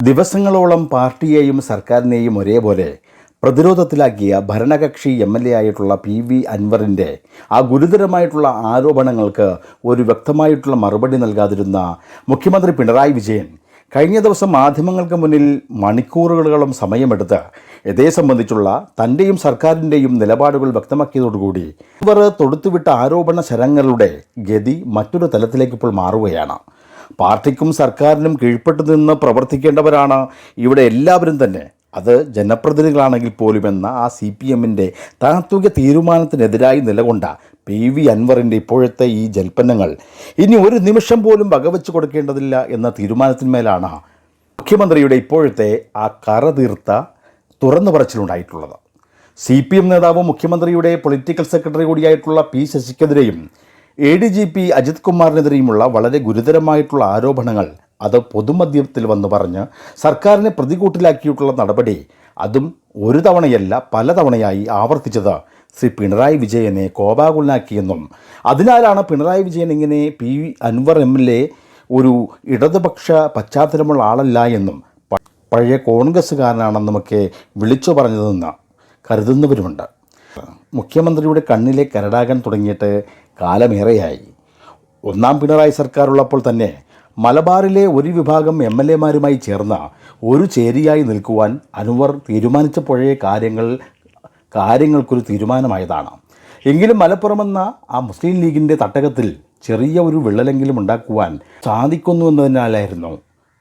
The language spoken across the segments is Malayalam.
ദിവസങ്ങളോളം പാർട്ടിയെയും സർക്കാരിനെയും ഒരേപോലെ പ്രതിരോധത്തിലാക്കിയ ഭരണകക്ഷി എം എൽ എ ആയിട്ടുള്ള പി വി അൻവറിന്റെ ആ ഗുരുതരമായിട്ടുള്ള ആരോപണങ്ങൾക്ക് ഒരു വ്യക്തമായിട്ടുള്ള മറുപടി നൽകാതിരുന്ന മുഖ്യമന്ത്രി പിണറായി വിജയൻ കഴിഞ്ഞ ദിവസം മാധ്യമങ്ങൾക്ക് മുന്നിൽ മണിക്കൂറുകളോളം സമയമെടുത്ത് ഇതേ സംബന്ധിച്ചുള്ള തന്റെയും സർക്കാരിന്റെയും നിലപാടുകൾ വ്യക്തമാക്കിയതോടുകൂടി ഇവർ തൊടുത്തുവിട്ട ആരോപണ ശരങ്ങളുടെ ഗതി മറ്റൊരു തലത്തിലേക്ക് ഇപ്പോൾ മാറുകയാണ്. പാർട്ടിക്കും സർക്കാരിനും കീഴ്പ്പെട്ട് നിന്ന് പ്രവർത്തിക്കേണ്ടവരാണ് ഇവിടെ എല്ലാവരും തന്നെ. അത് ജനപ്രതിനിധികളാണെങ്കിൽ പോലും എന്ന ആ സി പി എമ്മിന്റെ താത്വിക തീരുമാനത്തിനെതിരായി നിലകൊണ്ട പി വി അൻവറിന്റെ ഇപ്പോഴത്തെ ഈ ജൽപ്പന്നങ്ങൾ ഇനി ഒരു നിമിഷം പോലും വകവെച്ച് കൊടുക്കേണ്ടതില്ല എന്ന തീരുമാനത്തിന്മേലാണ് മുഖ്യമന്ത്രിയുടെ ഇപ്പോഴത്തെ ആ കറ തീർത്ത തുറന്നു പറച്ചിലുണ്ടായിട്ടുള്ളത് സി പി എം നേതാവും മുഖ്യമന്ത്രിയുടെ പൊളിറ്റിക്കൽ സെക്രട്ടറി കൂടിയായിട്ടുള്ള P ശശിക്കെതിരെയും A D G P Ajith കുമാറിനെതിരെയുമുള്ള വളരെ ഗുരുതരമായിട്ടുള്ള ആരോപണങ്ങൾ അത് പൊതുമധ്യത്തിൽ വന്ന് പറഞ്ഞ് സർക്കാരിനെ പ്രതികൂട്ടിലാക്കിയിട്ടുള്ള നടപടി അതും ഒരു തവണയല്ല പല തവണയായി ആവർത്തിച്ചത്. ശ്രീ പിണറായി വിജയനെ കോപാകുലനാക്കിയെന്നും അതിനാലാണ് പിണറായി വിജയൻ ഇങ്ങനെ P Anvar M L A ഒരു ഇടതുപക്ഷ പശ്ചാത്തലമുള്ള ആളല്ല എന്നും പഴയ കോൺഗ്രസ്സുകാരനാണെന്നുമൊക്കെ വിളിച്ചു പറഞ്ഞതെന്ന് കരുതുന്നവരുമുണ്ട്. മുഖ്യമന്ത്രിയുടെ കണ്ണിലെ കരടാകാൻ തുടങ്ങിയിട്ട് കാലമേറെയായി. ഒന്നാം പിണറായി സർക്കാർ ഉള്ളപ്പോൾ തന്നെ മലബാറിലെ ഒരു വിഭാഗം എം എൽ എമാരുമായി ചേർന്ന ഒരു ചേരിയായി നിൽക്കുവാൻ അനുവർ തീരുമാനിച്ചപ്പോഴേ കാര്യങ്ങൾ കാര്യങ്ങൾക്കൊരു തീരുമാനമായതാണ്. എങ്കിലും മലപ്പുറമെന്ന ആ മുസ്ലിം ലീഗിന്റെ തട്ടകത്തിൽ ചെറിയ ഒരു വിള്ളലെങ്കിലും ഉണ്ടാക്കുവാൻ സാധിക്കുന്നു എന്നതിനാലായിരുന്നു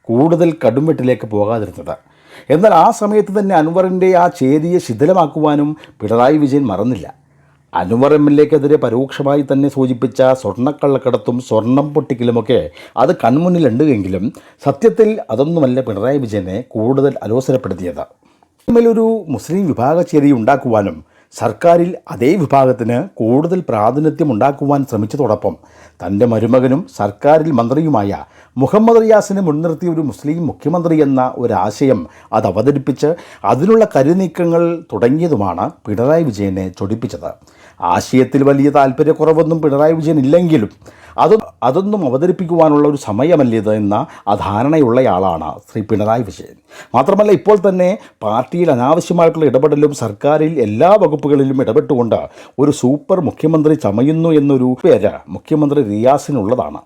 കൂടുതൽ കടുംവെട്ടിലേക്ക് പോകാതിരുന്നത്. എന്നാൽ ആ സമയത്ത് തന്നെ അൻവറിന്റെ ആ ചേരിയെ ശിഥിലമാക്കുവാനും പിണറായി വിജയൻ മറന്നില്ല. അൻവർ പരോക്ഷമായി തന്നെ സൂചിപ്പിച്ച സ്വർണക്കള്ളക്കടത്തും സ്വർണം പൊട്ടിക്കലുമൊക്കെ അത് കൺമുന്നിലുണ്ട് എങ്കിലും സത്യത്തിൽ അതൊന്നുമല്ല പിണറായി വിജയനെ കൂടുതൽ അലോസരപ്പെടുത്തിയത്. ഒരു മുസ്ലിം വിഭാഗച്ചേരി ഉണ്ടാക്കുവാനും സർക്കാരിൽ അതേ വിഭാഗത്തിന് കൂടുതൽ പ്രാതിനിധ്യം ഉണ്ടാക്കുവാൻ ശ്രമിച്ചതോടൊപ്പം തന്റെ മരുമകനും സർക്കാരിൽ മന്ത്രിയുമായ മുഹമ്മദ് റിയാസിനെ മുൻനിർത്തി ഒരു മുസ്ലിം മുഖ്യമന്ത്രി എന്ന ഒരാശയം അത് അവതരിപ്പിച്ച് അതിനുള്ള കരുനീക്കങ്ങൾ തുടങ്ങിയതുമാണ് പിണറായി വിജയനെ ചൊടിപ്പിച്ചത്. ആശയത്തിൽ വലിയ താല്പര്യക്കുറവൊന്നും പിണറായി വിജയൻ ഇല്ലെങ്കിലും അത് അതൊന്നും അവതരിപ്പിക്കുവാനുള്ള ഒരു സമയമല്ലിത് എന്ന ധാരണയുള്ളയാളാണ് ശ്രീ പിണറായി വിജയൻ. മാത്രമല്ല ഇപ്പോൾ തന്നെ പാർട്ടിയിൽ അനാവശ്യമായിട്ടുള്ള ഇടപെടലും സർക്കാരിൽ എല്ലാ വകുപ്പുകളിലും ഇടപെട്ടുകൊണ്ട് ഒരു സൂപ്പർ മുഖ്യമന്ത്രി ചമയുന്നു എന്നൊരു പേര് മുഖ്യമന്ത്രി റിയാസിനുള്ളതാണ്.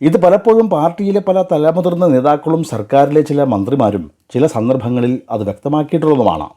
ഇത് പലപ്പോഴും പാർട്ടിയിലെ പല തലമുതിർന്ന നേതാക്കളും സർക്കാരിലെ ചില മന്ത്രിമാരും ചില സന്ദർഭങ്ങളിൽ അത് വ്യക്തമാക്കിയിട്ടുള്ളതുമാണ്.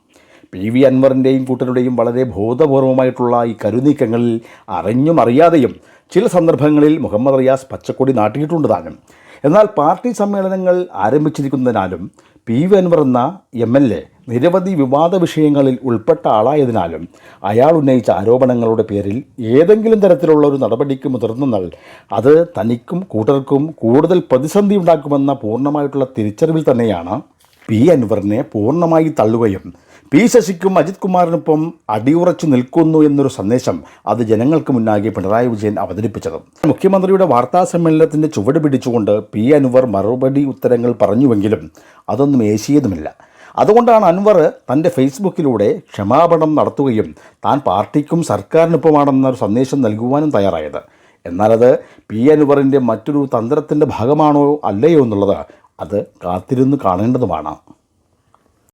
പി വി അൻവറിന്റെയും കൂട്ടരുടെയും വളരെ ബോധപൂർവമായിട്ടുള്ള ഈ കരുനീക്കങ്ങളിൽ അറിഞ്ഞും അറിയാതെയും ചില സന്ദർഭങ്ങളിൽ മുഹമ്മദ് റിയാസ് പച്ചക്കൊടി നാട്ടിയിട്ടുണ്ട് താനും. എന്നാൽ പാർട്ടി സമ്മേളനങ്ങൾ ആരംഭിച്ചിരിക്കുന്നതിനാലും പി വി അൻവർ എന്ന എം എൽ എ നിരവധി വിവാദ വിഷയങ്ങളിൽ ഉൾപ്പെട്ട ആളായതിനാലും അയാൾ ഉന്നയിച്ച ആരോപണങ്ങളുടെ പേരിൽ ഏതെങ്കിലും തരത്തിലുള്ള ഒരു നടപടിക്ക് മുതിർന്നാൽ അത് തനിക്കും കൂട്ടർക്കും കൂടുതൽ പ്രതിസന്ധി ഉണ്ടാക്കുമെന്ന പൂർണമായിട്ടുള്ള തിരിച്ചറിവിൽ തന്നെയാണ് പി അൻവറിനെ പൂർണമായി തള്ളുകയും പി ശശിക്കും അജിത് കുമാറിനൊപ്പം അടിയുറച്ചു നിൽക്കുന്നു എന്നൊരു സന്ദേശം അത് ജനങ്ങൾക്ക് മുന്നാകെ പിണറായി വിജയൻ അവതരിപ്പിച്ചത്. മുഖ്യമന്ത്രിയുടെ വാർത്താ സമ്മേളനത്തിന്റെ ചുവട് പിടിച്ചുകൊണ്ട് പി അൻവർ മറുപടി ഉത്തരങ്ങൾ പറഞ്ഞുവെങ്കിലും അതൊന്നും ഏശിയതുമില്ല. അതുകൊണ്ടാണ് അൻവർ തന്റെ ഫേസ്ബുക്കിലൂടെ ക്ഷമാപണം നടത്തുകയും താൻ പാർട്ടിക്കും സർക്കാരിനൊപ്പമാണെന്നൊരു സന്ദേശം നൽകുവാനും തയ്യാറായത്. എന്നാലത് പി അൻവറിന്റെ മറ്റൊരു തന്ത്രത്തിന്റെ ഭാഗമാണോ അല്ലയോ എന്നുള്ളത് അത് കാത്തിരുന്ന് കാണേണ്ടതുമാണ്.